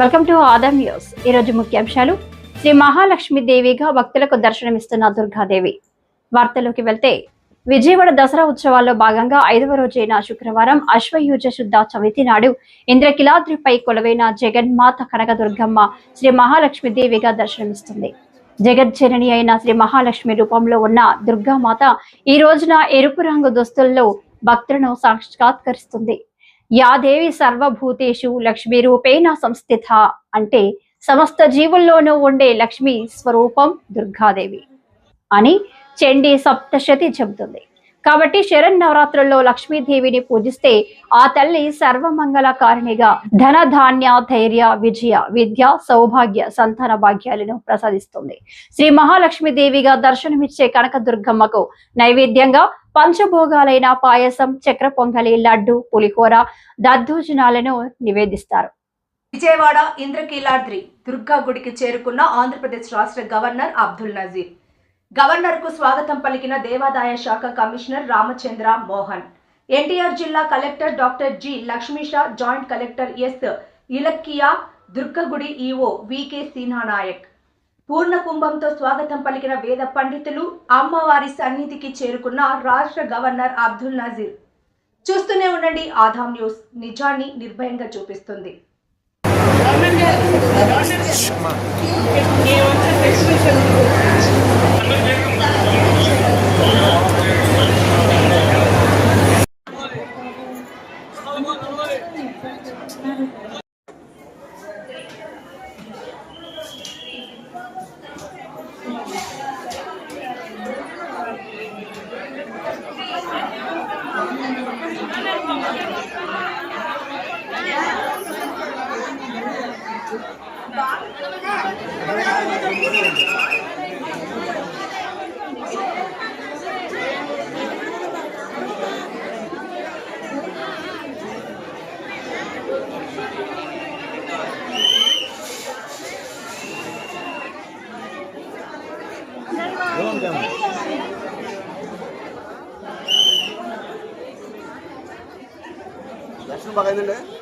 Welcome to Adam news ఈరోజు ముఖ్యాంశాలు శ్రీ మహాలక్ష్మి దేవిగా భక్తులకు దర్శనమిస్తున్న దుర్గాదేవి. వార్తలోకి వెళ్తే విజయవాడ దసరా ఉత్సవాల్లో భాగంగా ఐదవ రోజైన శుక్రవారం అశ్వయుజ శుద్ధ చవితి నాడు ఇంద్రకిలాద్రిపై కొలువైన జగన్మాత కనకదుర్గమ్మ శ్రీ మహాలక్ష్మి దేవిగా దర్శనమిస్తుంది. జగజ్జనని అయిన శ్రీ మహాలక్ష్మి రూపంలో ఉన్న దుర్గామాత ఈ రోజున ఎరుపు రంగు దుస్తుల్లో భక్తులను సాక్షాత్కరిస్తుంది. యాదేవి సర్వభూతేషు లక్ష్మీ రూపేణ సంస్థిత అంటే సమస్త జీవుల్లోనూ ఉండే లక్ష్మీ స్వరూపం దుర్గాదేవి అని చండీ సప్తశతి చెబుతుంది. కాబట్టి శరణ్ నవరాత్రుల్లో లక్ష్మీదేవిని పూజిస్తే ఆ తల్లి సర్వమంగళకారిణిగా ధన ధాన్య ధైర్య విజయ విద్య సౌభాగ్య సంతాన భాగ్యాలను ప్రసాదిస్తుంది. శ్రీ మహాలక్ష్మి దేవిగా దర్శనమిచ్చే కనకదుర్గమ్మకు నైవేద్యంగా పంచభోగాలైన పాయసం చక్ర పొంగలి లడ్డు పులిహోర దద్దోజనాలను నివేదిస్తారు. విజయవాడ ఇంద్రకీలాద్రి దుర్గా గుడికి చేరుకున్న ఆంధ్రప్రదేశ్ రాష్ట్ర గవర్నర్ అబ్దుల్ నజీర్. గవర్నర్కు స్వాగతం పలికిన దేవాదాయ శాఖ కమిషనర్ రామచంద్ర మోహన్. ఎన్టీఆర్ జిల్లా collector doctor G Lakshmisha joint collector S Ilakkiya దుర్గగుడి EO V K Sinha Nayak. పూర్ణ కుంభంతో స్వాగతం పలికిన వేద పండితులు అమ్మవారి సన్నిధికి చేరుకున్న రాష్ట్ర గవర్నర్ అబ్దుల్ నజీర్. చూస్తూనే ఉండండి ఆధాం న్యూస్. నిజాన్ని నిర్భయంగా చూపిస్తుంది. 날씨는 막아야 되네.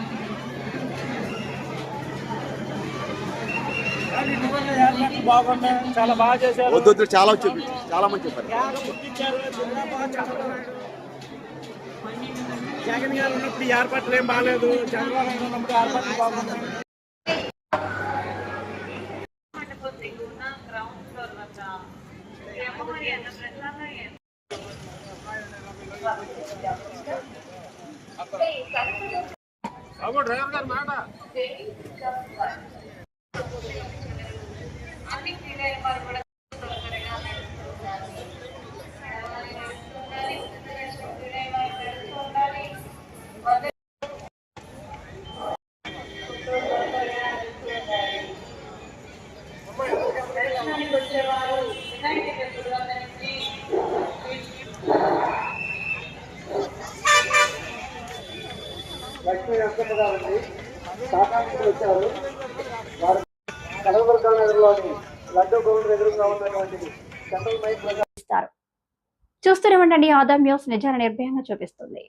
బాగున్నాయి చాలా బాగా చేశారు. వద్దు చాలా వచ్చి చాలా మంది చెప్పారు. జగన్ గారు ఉన్నప్పుడు ఏర్పాట్లు ఏం బాగాలేదు. చంద్రబాబు నాయుడు ఉన్నప్పుడు ఏర్పాట్లు బాబు డ్రైవర్ గారు మాట. లక్ష్మీ వెంకన్న గారండి సాకానికి వచ్చారు. వారు కలవదుర్గం నగర్లోని లడ్డూ గోవింద్ ఎదురుగా ఉన్నటువంటి సెంట్రల్ మైక్ చూస్తూనే ఉండండి. ఆదాం న్యూస్ నిజాన్ని నిర్భయంగా చూపిస్తుంది.